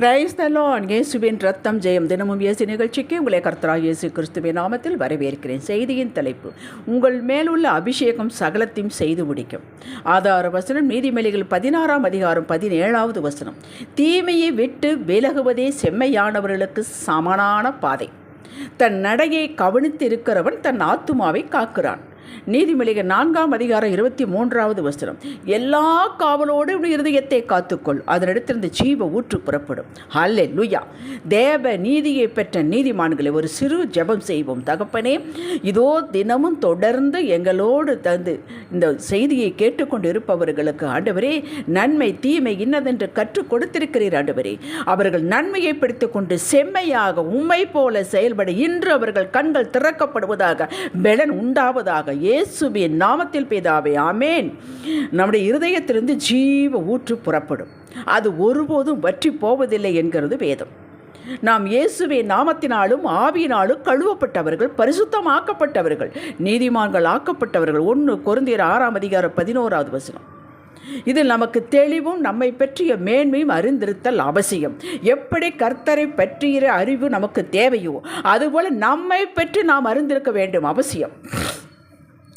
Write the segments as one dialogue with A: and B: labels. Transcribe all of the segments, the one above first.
A: Price தலோன் இயேசுவின் ரத்தம் ஜெயம் தினமும் இயேசு நிகழ்ச்சிக்கு உங்களை கர்த்தராக இயேசு கிறிஸ்துவின் நாமத்தில் வரவேற்கிறேன். செய்தியின் தலைப்பு உங்கள் மேலுள்ள அபிஷேகம் சகலத்தையும் செய்து முடிக்கும். ஆதார வசனம் நீதிமொழிகள் பதினாறாம் அதிகாரம் பதினேழாவது வசனம். தீமையை விட்டு விலகுவதே செம்மையானவர்களுக்கு சமனான பாதை. தன் நடையை கவனித்து இருக்கிறவன் தன் ஆத்துமாவை காக்கிறான். நீதிமொழிகள் நான்காம் அதிகாரம் இருபத்தி மூன்றாவது வசனம். எல்லா காவலோடு இருதயத்தை காத்துக்கொள். அதனிடத்திலிருந்து ஜீவ ஊற்று புறப்படும். ஹல்லே லுயா தேவ நீதியை பெற்ற நீதிமான்களை ஒரு சிறு ஜெபம் செய்வோம். தகப்பனே இதோ தினமும் தொடர்ந்து எங்களோடு தந்து இந்த செய்தியை கேட்டுக்கொண்டு இருப்பவர்களுக்கு ஆண்டவரே நன்மை தீமை இன்னதென்று கற்றுக் கொடுத்திருக்கிறீர் ஆண்டவரே. அவர்கள் நன்மையை பிடித்துக்கொண்டு செம்மையாக உண்மை போல செயல்பட இன்று அவர்கள் கண்கள் திறக்கப்படுவதாக பலன் உண்டாவதாக இயேசுவின் நாமத்தில் பிதாவே ஆமேன். நம்முடைய இருதயத்திலிருந்து ஜீவ ஊற்று புறப்படும். அது ஒருபோதும் வற்றி போவதில்லை என்கிறது வேதம். நாம் இயேசுவின் நாமத்தினாலும் ஆவியினாலும் கழுவப்பட்டவர்கள் பரிசுத்தமாக்கப்பட்டவர்கள் நீதிமான்கள் ஆக்கப்பட்டவர்கள். ஒன்று குருந்தியர் ஆறாம் அதிகாரம் பதினோராவது வசனம். இதில் நமக்கு தெளிவும் நம்மை பற்றிய மேன்மையும் அறிந்திருத்தல் அவசியம். எப்படி கர்த்தரை பற்றிய அறிவு நமக்கு தேவையோ அதுபோல நம்மை பற்றி நாம் அறிந்திருக்க வேண்டும் அவசியம்.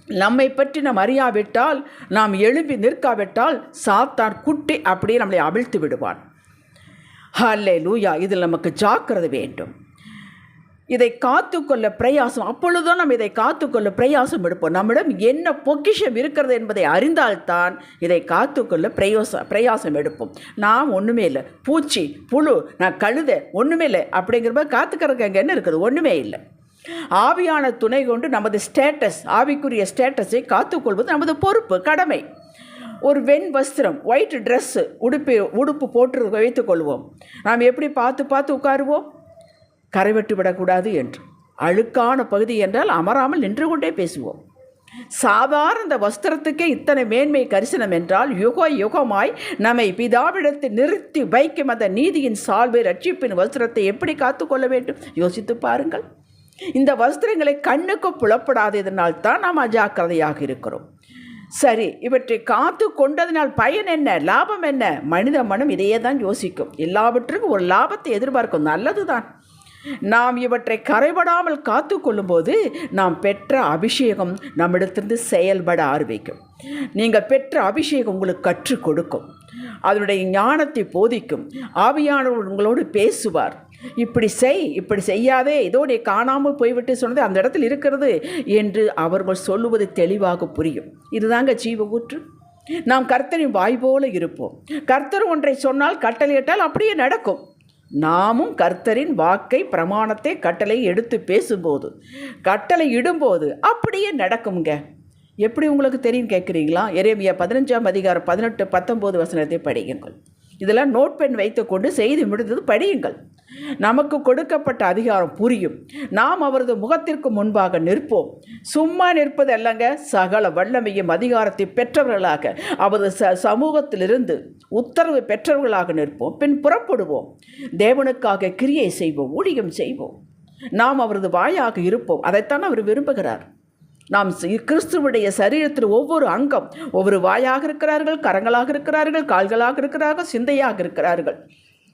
A: நம்மை பற்றி நாம் அறியாவிட்டால் நாம் எழும்பி நிற்காவிட்டால் சாத்தான் குட்டி அப்படியே நம்மளை அவிழ்த்து விடுவான். ஹல்லே லூயா இதில் நமக்கு ஜாக்கிரதை வேண்டும். இதை காத்துக்கொள்ள பிரயாசம் அப்பொழுதும் நம்ம இதை காத்துக்கொள்ள பிரயாசம் எடுப்போம். நம்மிடம் என்ன பொக்கிஷம் இருக்கிறது என்பதை அறிந்தால்தான் இதை காத்துக்கொள்ள பிரயோச பிரயாசம் எடுப்போம். நான் ஒன்றுமே இல்லை. பூச்சி புழு நான் கழுத ஒன்றுமே இல்லை. அப்படிங்கிறப்ப காத்துக்கிறதுக்கு அங்கே என்ன இருக்குது? ஒன்றுமே இல்லை. ஆவியான துணை கொண்டு நமது ஸ்டேட்டஸ் ஆவிக்குரிய ஸ்டேட்டஸை காத்துக்கொள்வது நமது பொறுப்பு கடமை. ஒரு வெண் வஸ்திரம் ஒயிட் ட்ரெஸ்ஸு உடுப்பு உடுப்பு போட்டு வைத்துக்கொள்வோம் நாம் எப்படி பார்த்து பார்த்து உட்காருவோம்? கரைவெட்டு விடக்கூடாது என்று. அழுக்கான பகுதி என்றால் அமராமல் நின்று கொண்டே பேசுவோம். சாதாரண இந்த வஸ்திரத்துக்கே இத்தனை மேன்மை கரிசனம் என்றால் யுக யுகமாய் நம்மை பிதாவிடத்தில் நிறுத்தி வைக்கும் அந்த நீதியின் சால்வை ரட்சிப்பின் வஸ்திரத்தை எப்படி காத்துக்கொள்ள வேண்டும்? யோசித்து பாருங்கள். இந்த வஸ்திரங்களை கண்ணுக்கு புலப்படாததினால் தான் நாம் அஜாக்கிரதையாக இருக்கிறோம். சரி இவற்றை காத்து கொண்டதினால் பயன் என்ன லாபம் என்ன? மனித மனம் இதையே தான் யோசிக்கும். எல்லாவற்றுக்கும் ஒரு லாபத்தை எதிர்பார்க்கும் நல்லது தான் நாம் இவற்றை கரைபடாமல் காத்து கொள்ளும்போது நாம் பெற்ற அபிஷேகம் நம்மிடத்திலிருந்து செயல்பட ஆரம்பிக்கும். நீங்கள் பெற்ற அபிஷேகம் உங்களுக்கு கற்றுக் கொடுக்கும். அதனுடைய ஞானத்தை போதிக்கும். ஆவியானவர் உங்களோடு பேசுவார். இப்படி செய் இப்படி செய்யாதே. ஏதோ நீ காணாமல் போய்விட்டு சொன்னது அந்த இடத்தில் இருக்கிறது என்று அவர்கள் சொல்லுவது தெளிவாக புரியும். இதுதாங்க ஜீவ ஊற்று நாம் கர்த்தரின் வாய் போல இருப்போம். கர்த்தர் ஒன்றை சொன்னால் கட்டளையிட்டால் அப்படியே நடக்கும். நாமும் கர்த்தரின் வாக்கை பிரமாணத்தை கட்டளை எடுத்து பேசும்போது கட்டளை இடும்போது அப்படியே நடக்குங்க எப்படி உங்களுக்கு தெரியும் கேட்குறீங்களா? எரேமியா பதினஞ்சாம் அதிகாரம் பதினெட்டு பத்தொம்போது வசனத்தை படியுங்கள். இதெல்லாம் நோட் பெண் வைத்துக்கொண்டு செய்தி முடிந்தது படியுங்கள். நமக்கு கொடுக்கப்பட்ட அதிகாரம் புரியும். நாம் அவரது முகத்திற்கு முன்பாக நிற்போம். சும்மா நிற்பது அல்லங்க சகல வல்லமையும் அதிகாரத்தை பெற்றவர்களாக அவரது ச சமூகத்திலிருந்து உத்தரவு பெற்றவர்களாக நிற்போம். பின் புறப்படுவோம். தேவனுக்காக கிரியை செய்வோம் ஊழியம் செய்வோம். நாம் அவரது வாயாக இருப்போம். அதைத்தான் அவர் விரும்புகிறார். நாம் கிறிஸ்துவுடைய சரீரத்தில் ஒவ்வொரு அங்கம் ஒவ்வொரு வாயாக இருக்கிறார்கள் கரங்களாக இருக்கிறார்கள் கால்களாக இருக்கிறார்கள் சிந்தையாக இருக்கிறார்கள்.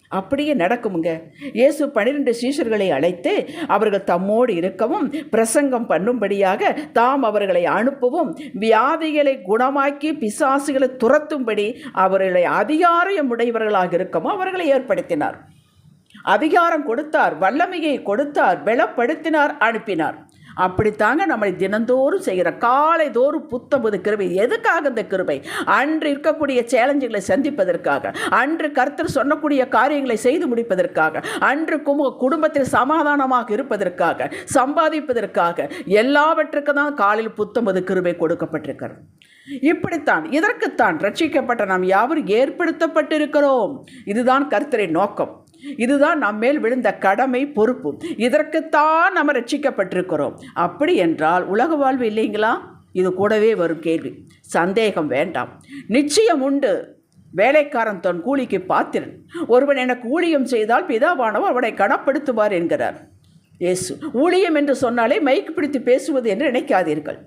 A: அப்படியே நடக்குமுங்க. இயேசு பன்னிரெண்டு சீஷர்களை அழைத்து அவர்கள் தம்மோடு இருக்கவும் பிரசங்கம் பண்ணும்படியாக தாம் அவர்களை அனுப்பவும் வியாதிகளை குணமாக்கி பிசாசுகளை துரத்தும்படி அவர்களை அதிகாரம் உடையவர்களாக இருக்கவும் அவர்களை ஏற்படுத்தினார். அதிகாரம் கொடுத்தார் வல்லமையை கொடுத்தார் பலப்படுத்தினார் அனுப்பினார். அப்படித்தாங்க நம்மளை தினந்தோறும் செய்கிற. காலை தோறும் புத்தம்பது கிருபை. எதுக்காக இந்த கிருபை? அன்று இருக்கக்கூடிய சேலஞ்சுகளை சந்திப்பதற்காக. அன்று கர்த்தர் சொன்னக்கூடிய காரியங்களை செய்து முடிப்பதற்காக. அன்று கும குடும்பத்தில் சமாதானமாக இருப்பதற்காக சம்பாதிப்பதற்காக. எல்லாவற்றுக்கு தான் காலையில் புத்தம்பது கிருபை கொடுக்கப்பட்டிருக்கிறது. இப்படித்தான் இதற்குத்தான் ரட்சிக்கப்பட்ட நாம் யாவரும் ஏற்படுத்தப்பட்டிருக்கிறோம். இதுதான் கர்த்தரின் நோக்கம். இதுதான் நம்மேல் விழுந்த கடமை பொறுப்பு. இதற்குத்தான் நம்ம ரட்சிக்கப்பட்டிருக்கிறோம். அப்படி என்றால் உலக வாழ்வு இல்லைங்களா? இது கூடவே வரும் கேள்வி. சந்தேகம் வேண்டாம். நிச்சயம் உண்டு. வேலைக்காரன் தன் கூலிக்கு பாத்திரன். ஒருவன் எனக்கு ஊழியம் செய்தால் பிதாவானவர் அவனை கனப்படுத்துவார் என்கிறார். இயேசு. ஊழியம் என்று சொன்னாலே மைக்கு பிடித்து பேசுவது என்று நினைக்காதீர்கள்.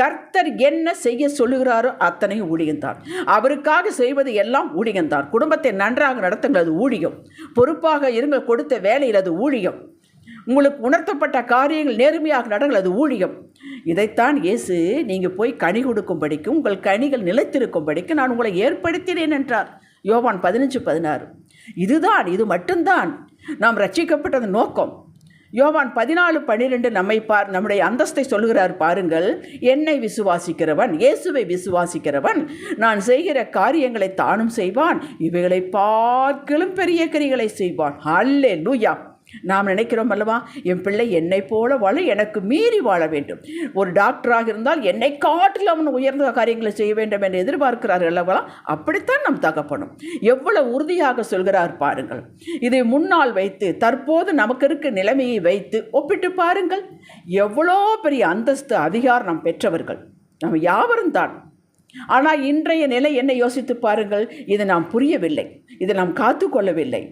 A: கர்த்தர் என்ன செய்ய சொல்லுகிறாரோ அத்தனையும் ஊழியம்தான் அவருக்காக செய்வது எல்லாம் ஊழியம்தான் குடும்பத்தை நன்றாக நடத்துங்கள் அது ஊழியம். பொறுப்பாக இருங்கள் கொடுத்த வேலையில் அது ஊழியம். உங்களுக்கு உணர்த்தப்பட்ட காரியங்கள் நேர்மையாக நடங்கள் அது ஊழியம். இதைத்தான் இயேசு நீங்கள் போய் கனி கொடுக்கும்படிக்கு உங்கள் கனிகள் நிலைத்திருக்கும்படிக்கு நான் உங்களை ஏற்படுத்தினேன் என்றார். யோவான் பதினஞ்சு பதினாறு. இதுதான் இது மட்டும்தான். நாம் ரட்சிக்கப்பட்டது நோக்கம். யோவான் பதினாலு பன்னிரெண்டு நம்மை பார் நம்முடைய அந்தஸ்தை சொல்லுகிறார் பாருங்கள். என்னை விசுவாசிக்கிறவன் இயேசுவை விசுவாசிக்கிறவன் நான் செய்கிற காரியங்களை தானும் செய்வான். இவைகளை பார்க்கலும் பெரிய கரிகளை செய்வான். அல்லே லூயா நாம் நினைக்கிறோம் அல்லவா என் பிள்ளை என்னை போல வாழ எனக்கு மீறி வாழ வேண்டும். ஒரு டாக்டராக இருந்தால் என்னை காட்டில் அவன் உயர்ந்த காரியங்களை செய்ய வேண்டும் என்று எதிர்பார்க்கிறார்கள் அல்லவா? அப்படித்தான் நம் தகப்பனும். எவ்வளவு உறுதியாக சொல்கிறார் பாருங்கள். இதை முன்னால் வைத்து தற்போது நமக்கு இருக்க நிலைமையை வைத்து ஒப்பிட்டு பாருங்கள். எவ்வளோ பெரிய அந்தஸ்து அதிகாரம் நாம் பெற்றவர்கள். நம்ம யாவரும் தான். ஆனால் இன்றைய நிலை என்ன யோசித்து பாருங்கள். இது நாம் புரியவில்லை. இதை நாம் காத்து கொள்ளவில்லை.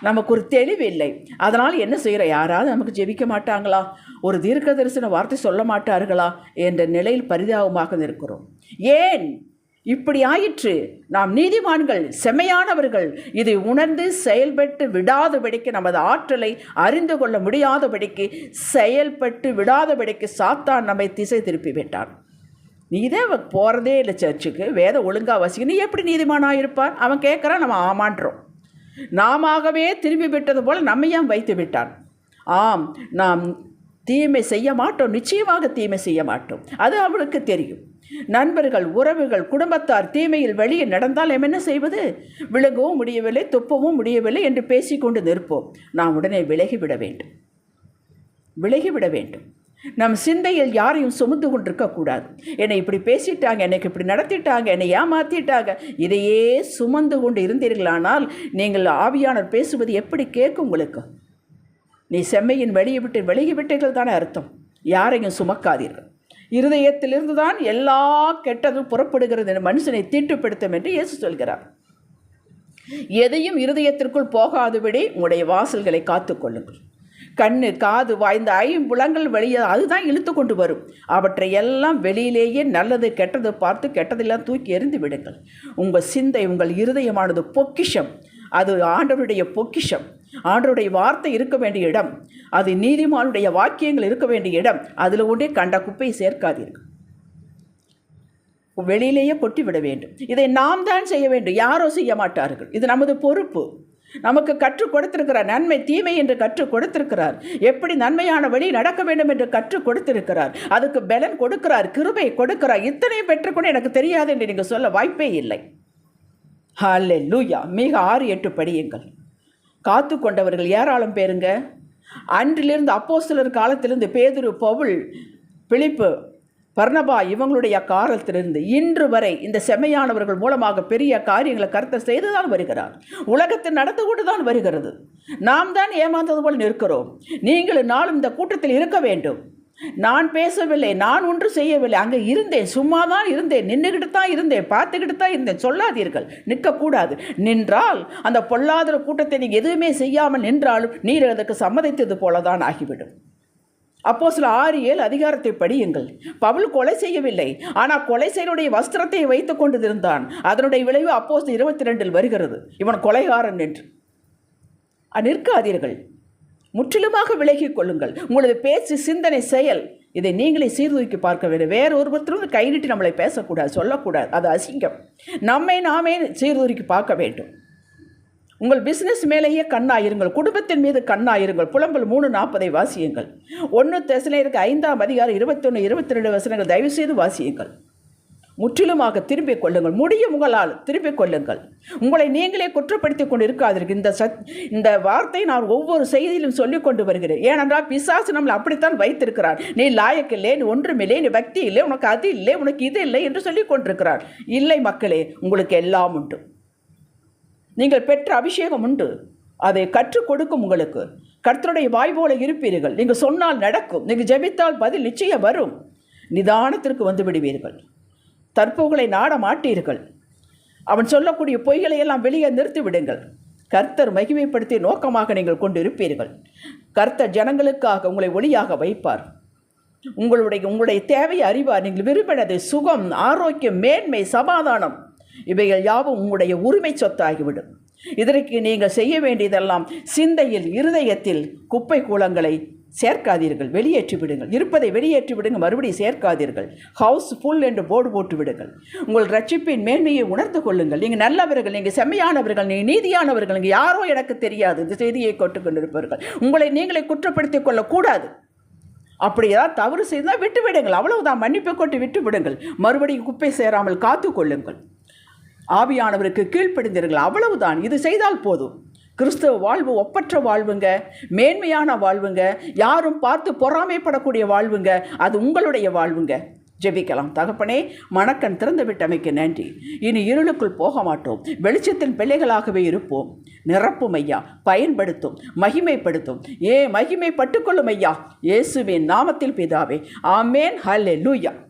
A: நமக்கு ஒரு தெளிவு இல்லை அதனால் என்ன செய்கிற யாராவது நமக்கு ஜெபிக்க மாட்டாங்களா? ஒரு தீர்க்க தரிசன வார்த்தை சொல்ல மாட்டார்களா? என்ற நிலையில் பரிதாபமாக இருக்கிறோம் ஏன்? இப்படி ஆயிற்று. நாம் நீதிமான்கள் செம்மையானவர்கள். இதை உணர்ந்து செயல்பட்டு விடாதபடிக்கு நமது ஆற்றலை அறிந்து கொள்ள முடியாதபடிக்கு செயல்பட்டு விடாதபடிக்கு சாத்தான் நம்மை திசை திருப்பி விட்டான். நீதே போகிறதே இல்லை சர்ச்சுக்கு வேத ஒழுங்கா வசிக்கணும் நீ எப்படி நீதிமானாக இருப்பான் அவன் கேட்குறான் நம்ம ஆமான்றோம். நாமவே திரும்பி விட்டது போல் நம்மையும் வைத்து விட்டான்? ஆம் நாம் தீமை செய்ய மாட்டோம் நிச்சயமாக தீமை செய்ய மாட்டோம். அது அவளுக்கு தெரியும். நண்பர்கள் உறவுகள் குடும்பத்தார் தீமையில் வெளியே நடந்தால் என்ன செய்வது? விழுங்கவும் முடியவில்லை துப்பவும் முடியவில்லை என்று பேசிக்கொண்டு நிற்போம். நாம் உடனே விலகிவிட வேண்டும். விலகிவிட வேண்டும். நம் சிந்தையில் யாரையும் சுமந்து கொண்டிருக்கக்கூடாது. என்னை இப்படி பேசிட்டாங்க எனக்கு இப்படி நடத்திட்டாங்க என்னை ஏமாத்திட்டாங்க இதையே சுமந்து கொண்டு இருந்தீர்களானால் நீங்கள் ஆவியானர் பேசுவது எப்படி கேட்கும் உங்களுக்கு? நீ செம்மையின் வெளியே விட்டு வெளியே விட்டீர்கள் தானே அர்த்தம். யாரையும் சுமக்காதீர்கள். இருதயத்திலிருந்து தான் எல்லா கெட்டதும் புறப்படுகிறது என்ற மனுஷனை தீட்டுப்படுத்தும் என்று இயேசு சொல்கிறார். எதையும் இருதயத்திற்குள் போகாதபடி உங்களுடைய வாசல்களை காத்துக்கொள்ளுங்கள் கண்ணு காது வாய்ந்த ஐம்புலங்கள் வெளியே அதுதான் இழுத்து கொண்டு வரும். அவற்றை எல்லாம் வெளியிலேயே நல்லது கெட்டது பார்த்து கெட்டதெல்லாம் தூக்கி எறிந்து விடுங்கள். உங்கள் சிந்தை உங்கள் இருதயமானது பொக்கிஷம். அது ஆண்டவருடைய பொக்கிஷம். ஆண்டருடைய வார்த்தை இருக்க வேண்டிய இடம். அது நீதிமானுடைய வாக்கியங்கள் இருக்க வேண்டிய இடம். அதில் ஒன்றே கண்ட குப்பையை சேர்க்காதீர்கள். வெளியிலேயே கொட்டிவிட வேண்டும். இதை நாம் தான் செய்ய வேண்டும். யாரோ செய்ய மாட்டார்கள். இது நமது பொறுப்பு. நமக்கு கற்றுக் கொடுத்திருக்கிறார். நன்மை தீமை என்று கற்றுக் கொடுத்திருக்கிறார். எப்படி நன்மையான வழி நடக்க வேண்டும் என்று கற்றுக் கொடுத்திருக்கிறார். அதுக்கு பலன் கொடுக்கிறார் கிருபை கொடுக்கிறார். இத்தனையும் பெற்றுக்கொண்டு எனக்கு தெரியாது என்று நீங்கள் சொல்ல வாய்ப்பே இல்லை. ஹாலே லூயா மிக ஆறு எட்டு படியுங்கள். காத்து கொண்டவர்கள் ஏராளம் பேருங்க. அன்றிலிருந்து அப்போ சிலர் காலத்திலிருந்து பேதுரு பவுல் பிழிப்பு பர்ணபா இவங்களுடைய காலத்திலிருந்து இன்று வரை இந்த செம்மையானவர்கள் மூலமாக பெரிய காரியங்களை கருத்தர் செய்துதான் வருகிறார். உலகத்தில் நடந்து கொண்டு தான் வருகிறது. நாம் தான் ஏமாந்தது போல் நிற்கிறோம். நீங்கள் நாளும் இந்த கூட்டத்தில் இருக்க வேண்டும். நான் பேசவில்லை நான் ஒன்று செய்யவில்லை. அங்கே இருந்தேன் சும்மா தான் இருந்தேன் நின்றுக்கிட்டு தான் இருந்தேன் பார்த்துக்கிட்டு தான் இருந்தேன். சொல்லாதீர்கள் நிற்கக்கூடாது. நின்றால் அந்த பொல்லாத கூட்டத்தை நீங்கள் எதுவுமே செய்யாமல் நின்றாலும் நீர் அதற்கு சம்மதித்தது போல தான் ஆகிவிடும். அப்போ சில ஆறு ஏழு அதிகாரத்தை படியுங்கள். பவுல் கொலை செய்யவில்லை. ஆனால் கொலை செய்யனுடைய வஸ்திரத்தை வைத்துக் கொண்டிருந்தான். அதனுடைய விளைவு அப்போ இருபத்தி ரெண்டில் வருகிறது. இவன் கொலைகாரன் என்று. நிற்காதீர்கள். முற்றிலுமாக விலகிக் கொள்ளுங்கள். உங்களது பேச்சு சிந்தனை செயல் இதை நீங்களே சீர்தூக்கி பார்க்க வேண்டும். வேறு ஒருவத்திலிருந்து கைவிட்டு நம்மளை பேசக்கூடாது சொல்லக்கூடாது. அது அசிங்கம். நம்மை நாமே சீர்தூக்கி பார்க்க வேண்டும். உங்கள் பிஸ்னஸ் மேலேயே கண்ணாயிருங்கள். குடும்பத்தின் மீது கண்ணாயிருங்கள். புலம்பல் மூணு நாற்பதை வாசியுங்கள். ஒன்று தசனையருக்கு ஐந்தாம் அதிகாரம் இருபத்தொன்று இருபத்தி ரெண்டு வசனங்கள். தயவுசெய்து வாசியுங்கள். முற்றிலுமாக திரும்பிக் கொள்ளுங்கள். முடியும் உங்களால். திரும்பிக் கொள்ளுங்கள். உங்களை நீங்களே குற்றப்படுத்திக் கொண்டு இருக்காதீர்கள் இந்த சத் இந்த வார்த்தை நான் ஒவ்வொரு செய்தியிலும் சொல்லிக் கொண்டு வருகிறேன். ஏனென்றால் பிசாசு நம்மளை அப்படித்தான் வைத்திருக்கிறார். நீ லாயக்கில்லை நீ ஒன்றுமில்லை நீ பக்தி இல்லை உனக்கு அது இல்லை உனக்கு இது இல்லை என்று சொல்லிக் கொண்டிருக்கிறார். இல்லை மக்களே உங்களுக்கு எல்லாம் உண்டு. நீங்கள் பெற்ற அபிஷேகம் உண்டு. அதை கற்றுக் கொடுக்கும் உங்களுக்கு. கர்த்தருடைய வாய் போல இருப்பீர்கள். நீங்கள் சொன்னால் நடக்கும். நீங்கள் ஜெபித்தால் பதில் நிச்சயம் வரும். நிதானத்திற்கு வந்து விடுவீர்கள். தற்போகளை நாட மாட்டீர்கள். அவன் சொல்லக்கூடிய பொய்களை எல்லாம் வெளியே நிறுத்தி விடுங்கள். கர்த்தர் மகிமைப்படுத்தி நோக்கமாக நீங்கள் கொண்டிருப்பீர்கள். கர்த்தர் ஜனங்களுக்காக உங்களை ஒளியாக வைப்பார். உங்களுடைய உங்களுடைய தேவையை அறிவார். நீங்கள் விரும்பினது சுகம் ஆரோக்கியம் மேன்மை சமாதானம். இவைகள் யாவும் உங்களுடைய உரிமை சொத்தாகிவிடும். இதற்கு நீங்கள் செய்ய வேண்டியதெல்லாம் சிந்தையில் இருதயத்தில் குப்பை கூலங்களை சேர்க்காதீர்கள். வெளியேற்றி விடுங்கள். இருப்பதை வெளியேற்றி விடுங்க மறுபடியும் சேர்க்காதீர்கள். ஹவுஸ் ஃபுல் என்று போர்டு போட்டு விடுங்கள். உங்கள் ரட்சிப்பின் மேன்மையை உணர்ந்து கொள்ளுங்கள். நீங்கள் நல்லவர்கள் நீங்கள் செம்மையானவர்கள் நீங்கள் நீதியானவர்கள் நீங்கள் யாரோ எனக்கு தெரியாது. இந்த செய்தியை கொட்டுக்கொண்டிருப்பவர்கள் உங்களை நீங்களே குற்றப்படுத்திக் கொள்ளக்கூடாது. அப்படி ஏதாவது தவறு செய்தால் விட்டு விடுங்கள். அவ்வளவுதான். மன்னிப்பை கொண்டு விட்டு விடுங்கள். மறுபடியும் குப்பை சேராமல் காத்து கொள்ளுங்கள். ஆவியானவருக்கு கீழ்ப்படிந்தீர்கள். அவ்வளவுதான். இது செய்தால் போதும். கிறிஸ்தவ வாழ்வு ஒப்பற்ற வாழ்வுங்க. மேன்மையான வாழ்வுங்க. யாரும் பார்த்து பொறாமைப்படக்கூடிய வாழ்வுங்க. அது உங்களுடைய வாழ்வுங்க. ஜெபிக்கலாம். தகப்பனே மணக்கண் திறந்து விட்டமைக்கு நன்றி. இனி இருளுக்குள் போக மாட்டோம் வெளிச்சத்தின் பிள்ளைகளாகவே இருப்போம். நிரப்பும் ஐயா பயன்படுத்தும் மகிமைப்படுத்தும். ஏ மகிமை பட்டுக்கொள்ளும் ஐயா. இயேசுவின் நாமத்தில் பிதாவே. ஆமேன். ஹல்லே லூயா